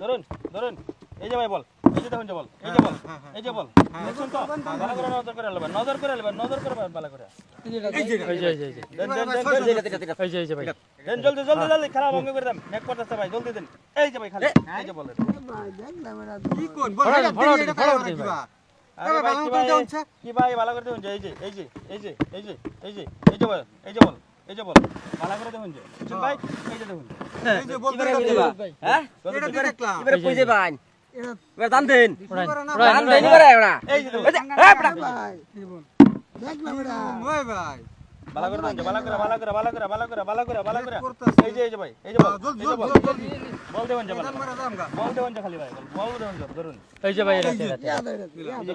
ধরুন ধরুন এই যে ভাই বল এই যে দেখুন যে বল এই যে বল এই যে বল দেখুন তো ভালো করে নজর করে নেবেন নজর করে নেবেন নজর করে ভালো করে এই যে এই যে এই যে দেন দেন দেন দেন এই যে এই যে ভাই দেন জলদি জলদি জলদি খেলা ভঙ্গ করে দেন এক করতেছে ভাই জলদি দেন এই যে ভাই খালি এই কোন বল। কি ভাই ভালো করে দেখুন এই যে এই যে এই যে এই যে এই যে এই যে বল এই যে বল এই যে বল ভালো করে দেখুন যে ভাই এই যে দেখুন এই যে বল এবারে এটা কই দিয়ে। দেবা হ্যাঁ এটা দিয়ে দেখলাম এবারে কই দেবান এবারে দান দেন দান দেন এবারে ওরা এই যে দেখুন এই যে, এই পড়া ওই ভাই ভালো করে দেখুন ভালো করে ভালো করে ভালো করে ভালো করে ভালো করে ভালো করে এই যে এই যে ভাই এই যে বল এই যে বল বল দেবেন যে বল দেবেন যে খালি ভাই বল দেবেন যে ধরুন এই যে ভাই এটা এটা এই যে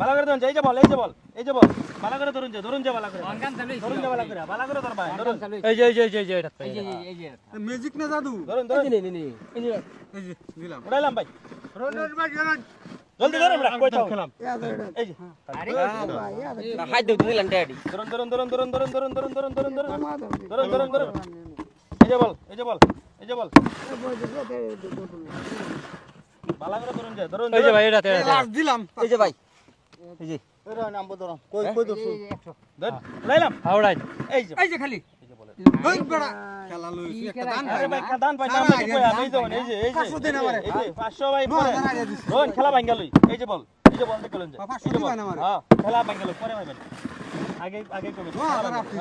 ভালো করে ধরুন এই যে বল এই যে বল এই যে বল ভালো করে ধরুন যে ধরুন যে ভালো করে ধরুন যে ভালো করে ভালো করে ধর ভাই ধরুন এই যে এই যে এই যে এই যে এটা ভাই ম্যাজিক না জাদু ধরুন ধরুন নি নি নি এই যে দিলাম উড়াইলাম ভাই রন ভাই রন জলদি ধরুন আমরা কই থাও খেলাম এই যে হাই দেউ দিলাম ড্যাডি ধরুন ধরুন ধরুন ধরুন ধরুন ধরুন ধরুন ধরুন ধরুন ধরুন ধরুন ধরুন ধরুন এই যে বল এই যে বল এই যে বল ভালো করে ধরুন যে ধরুন এই যে ভাই এটাতে লাস্ট দিলাম। এই যে ভাই এই যে। এরা নামবো ধরুন কই কই দছু ধর লাইলাম। হ্যাঁ, আওড়াই এই যে। এই যে খালি। খেলা ভাঙ্গাল এই যে বল এই যে বল দেখলেন হ্যাঁ, খেলা ভাঙ্গাল পরে ভাইবেন। আগে আগে করবে হ্যাঁ,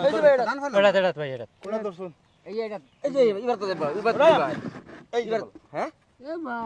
এই যে এটা দান ফেলো এটা এটা ভাই এটা কোন দর্শন এই এটা। এই যে এবার তো দেব এবার দিবা এই এবার হ্যাঁ? এ ভাই।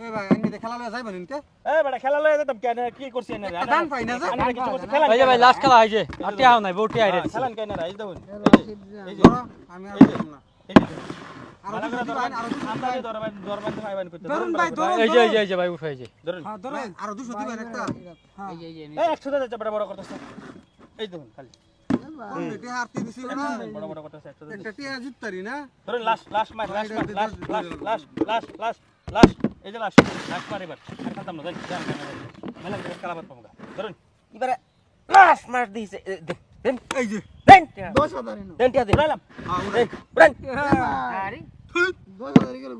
এ ভাই আমি তো খেলা লয়ে যাইব নিন কে এ বড় খেলা লয়ে যেতাম কেন কি করছি এনে রে দান পাই না যে আমি কিছু করছি খেলা ভাই ভাই লাস্ট খেলা আইছে আটি আও নাই বউটি আইরে খেলান কেন রে এই দেখুন এই যে আমি আর যাব না এই যে আর আর আমরা দরবার দরবার ভাই ভাই করতে ধরুন ভাই ধরুন এই যে এই যে ভাই উঠাই যে ধরুন হ্যাঁ ধরুন আর 200 দিবেন একটা হ্যাঁ এই এই এই 100 দাও যাচ্ছে বড় বড় করতেছ এই দেখুন খালি একটা টিয়া জিততারি না ধরুন লাস্ট লাস্ট মার last last last last last last এই যে লাস্ট একবার এবার আর খাতাম না যাই যান মেলা কালাবার পাবো ধরুন এবারে লাস্ট মার দিয়েছে দেন। এই যে দেন। দশ হাজার দেন টিয়া দেন উড়াইলাম। উড়ান আরে। দশ হাজার গেল